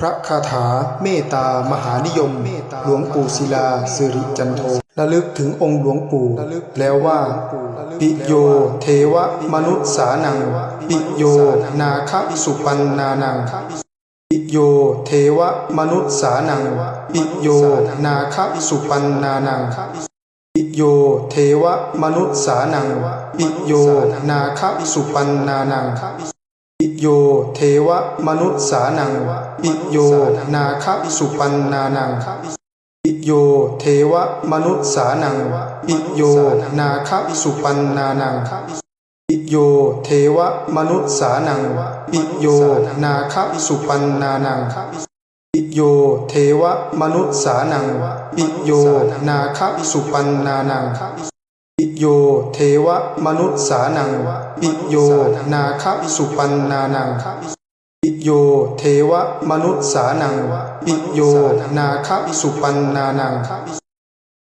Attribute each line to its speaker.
Speaker 1: พระคาถาเมตตามหานิยม หลวงปู่ศิลาสิริจันโทระลึกถึงองค์หลวงปู่แล้วว่า ปิโยเทวมนุษสานัง ปิโยนาคสุปันนานัง ปิโยเทวมนุษสานัง ปิโยนาคสุปันนานัง ปิโยเทวมนุษสานัง ปิโยนาคสุปันนานัง โยเทวมนุษสานัง ปิโยนาคสุปันนานัง ปิโยเทวมนุษสานัง ปิโยนาคสุปันนานัง ปิโยเทวมนุษสานัง ปิโยนาคสุปันนานัง ปิโยเทวมนุษสานัง ปิโยนาคสุปันนานัง ปิโยเทวมนุษสานังปิโยนาคสุปันนานังปิโยเทวมนุษสานังปิโยนาคสุปันนานัง